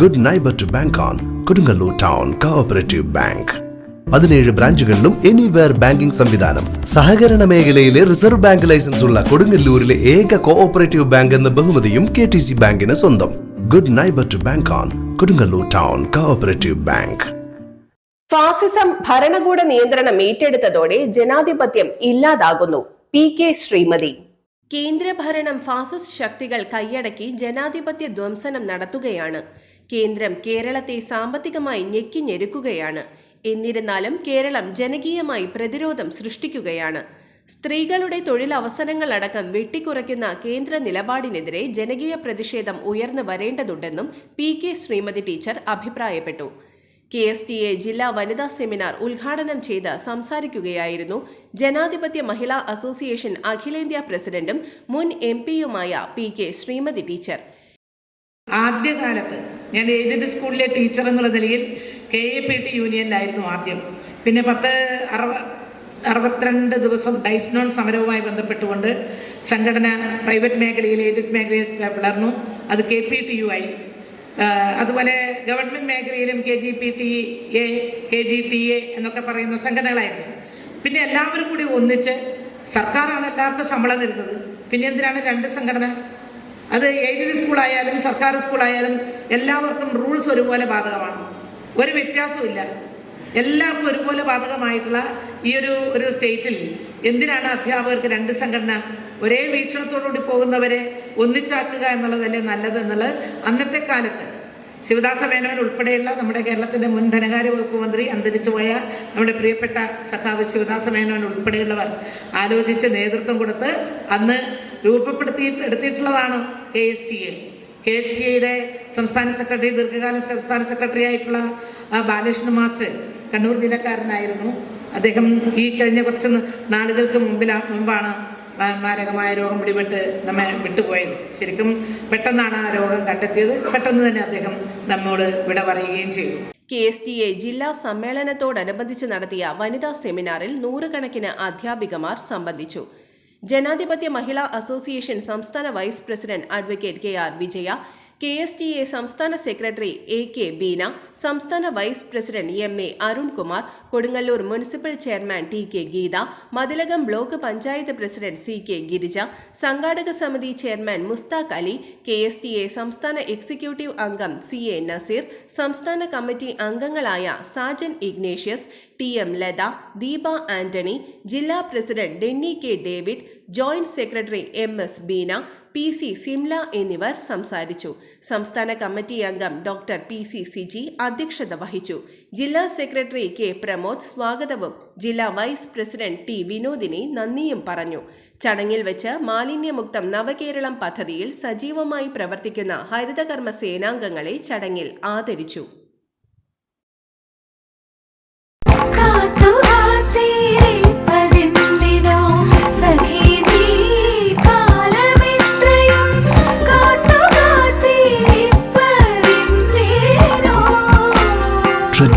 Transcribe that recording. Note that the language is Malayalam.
Good neighbour to bank on Kodungallur town cooperative bank പതിനേഴ് ബ്രാഞ്ചുകളിലും എനിവെയർ ബാങ്കിംഗ് സംവിധാനം. സഹകരണ മേഖലയിലെ റിസർവ് ബാങ്ക് ലൈസൻസ് ഉള്ള കൊടുങ്ങല്ലൂരിലെ ഏക കോഓപ്പറേറ്റീവ് ബാങ്ക് എന്ന ബഹുമതിയും കെ ടി സി ബാങ്കിന് സ്വന്തം. Good neighbour to bank on Kodungallur town cooperative bank fascism ഭരണകൂട നിയന്ത്രണം ഏറ്റെടുത്തതോടെ ജനാധിപത്യം ഇല്ലാതാകുന്നു. P K Sreemathi. കേന്ദ്രഭരണം ഫാസിസ്റ്റ് ശക്തികൾ കൈയടക്കി ജനാധിപത്യ ധ്വംസനം നടത്തുകയാണ്. കേന്ദ്രം കേരളത്തെ സാമ്പത്തികമായി ഞെക്കി ഞെരുക്കുകയാണ് എന്നിരുന്നാലും കേരളം ജനകീയമായി പ്രതിരോധം സൃഷ്ടിക്കുകയാണ്. സ്ത്രീകളുടെ തൊഴിലവസരങ്ങളടക്കം വെട്ടിക്കുറയ്ക്കുന്ന കേന്ദ്ര നിലപാടിനെതിരെ ജനകീയ പ്രതിഷേധം ഉയർന്നു വരേണ്ടതുണ്ടെന്നും പി കെ ശ്രീമതി ടീച്ചർ അഭിപ്രായപ്പെട്ടു. കെ എസ് ടി എ ജില്ലാ വനിതാ സെമിനാർ ഉദ്ഘാടനം ചെയ്ത് സംസാരിക്കുകയായിരുന്നു ജനാധിപത്യ മഹിളാ അസോസിയേഷൻ അഖിലേന്ത്യാ പ്രസിഡന്റും മുൻ എം പിയുമായ പി കെ ശ്രീമതി ടീച്ചർ. ആദ്യകാലത്ത് ഞാൻ എയ്ഡഡ് സ്കൂളിലെ ടീച്ചർ എന്നുള്ള നിലയിൽ കെ എ പി ടി യൂണിയനിലായിരുന്നു ആദ്യം. പിന്നെ പത്ത് അറുപ അറുപത്തിരണ്ട് ദിവസം ഡൈസ്നോൺ സമരവുമായി ബന്ധപ്പെട്ടുകൊണ്ട് സംഘടന പ്രൈവറ്റ് മേഖലയിൽ എയ്ഡഡ് മേഖലയിൽ വളർന്നു. അത് കെ പി ടി യു ആയി. അതുപോലെ ഗവൺമെന്റ് മേഖലയിലും K G P T A K G T A എന്നൊക്കെ പറയുന്ന സംഘടനകളായിരുന്നു. പിന്നെ എല്ലാവരും കൂടി ഒന്നിച്ച് സർക്കാരാണ് എല്ലാവർക്കും ശമ്പളം തരുന്നത്. പിന്നെ എന്തിനാണ് രണ്ട് സംഘടന? അത് എയ്ഡഡ് സ്കൂളായാലും സർക്കാർ സ്കൂളായാലും എല്ലാവർക്കും റൂൾസ് ഒരുപോലെ ബാധകമാണ്. ഒരു വ്യത്യാസവും എല്ലാവർക്കും ഒരുപോലെ ബാധകമായിട്ടുള്ള ഈ ഒരു ഒരു സ്റ്റേറ്റിൽ എന്തിനാണ് അധ്യാപകർക്ക് രണ്ട് സംഘടന ഒരേ വീക്ഷണത്തോടുകൂടി പോകുന്നവരെ ഒന്നിച്ചാക്കുക എന്നുള്ളതല്ലേ നല്ലത് എന്നുള്ളത് അന്നത്തെ കാലത്ത് ശിവദാസ മേനോൻ ഉൾപ്പെടെയുള്ള നമ്മുടെ കേരളത്തിന്റെ മുൻ ധനകാര്യ വകുപ്പ് മന്ത്രി അന്തരിച്ചുപോയ നമ്മുടെ പ്രിയപ്പെട്ട സഖാവ് ശിവദാസ മേനോൻ ഉൾപ്പെടെയുള്ളവർ ആലോചിച്ച് നേതൃത്വം കൊടുത്ത് അന്ന് രൂപപ്പെടുത്തി എടുത്തിട്ടുള്ളതാണ് K S T A. K S T എയുടെ സംസ്ഥാന സെക്രട്ടറി ദീർഘകാല സംസ്ഥാന സെക്രട്ടറി ആയിട്ടുള്ള ബാലകൃഷ്ണ മാസ്റ്റർ കണ്ണൂർ ജില്ലക്കാരനായിരുന്നു. അദ്ദേഹം ഈ കഴിഞ്ഞ കുറച്ച് നാളുകൾക്ക് മുമ്പിലാ മുമ്പാണ് മാരകമായ രോഗം പിടിപെട്ട് നമ്മെ വിട്ടുപോയത്. ശരിക്കും പെട്ടെന്നാണ് ആ രോഗം കണ്ടെത്തിയത്. പെട്ടെന്ന് തന്നെ അദ്ദേഹം നമ്മോട് വിട പറയുകയും ചെയ്തു. കെ എസ് ടി എ ജില്ലാ സമ്മേളനത്തോടനുബന്ധിച്ച് നടത്തിയ വനിതാ സെമിനാറിൽ നൂറുകണക്കിന് അധ്യാപികമാർ സംബന്ധിച്ചു. ജനാധിപത്യ മഹിളാ അസോസിയേഷൻ സംസ്ഥാന vice president advocate K R Vijaya K S T A സംസ്ഥാന സെക്രട്ടറി എ കെ ബീന സംസ്ഥാന vice president M A Arunkumar Kodungallur municipal chairman T K Geetha Mathilakam block panchayat president C K Girija സംഘാടക സമിതി chairman Mustaq Ali K S T A സംസ്ഥാന എക്സിക്യൂട്ടീവ് അംഗം സി എ നസീർ സംസ്ഥാന കമ്മിറ്റി അംഗങ്ങളായ Sajan Ignatius T M Latha Deepa Antony ജില്ലാ president Denny K David joint secretary M S Beena P C Simla എന്നിവർ സംസാരിച്ചു. സംസ്ഥാന കമ്മിറ്റി അംഗം ഡോക്ടർ പി സി സിജി അധ്യക്ഷത വഹിച്ചു. ജില്ലാ സെക്രട്ടറി കെ പ്രമോദ് സ്വാഗതവും ജില്ലാ വൈസ് പ്രസിഡന്റ് ടി വിനോദിനെ നന്ദിയും പറഞ്ഞു. ചടങ്ങിൽ വെച്ച് മാലിന്യമുക്തം നവകേരളം പദ്ധതിയിൽ സജീവമായി പ്രവർത്തിക്കുന്ന ഹരിതകർമ്മ സേനാംഗങ്ങളെ ചടങ്ങിൽ ആദരിച്ചു.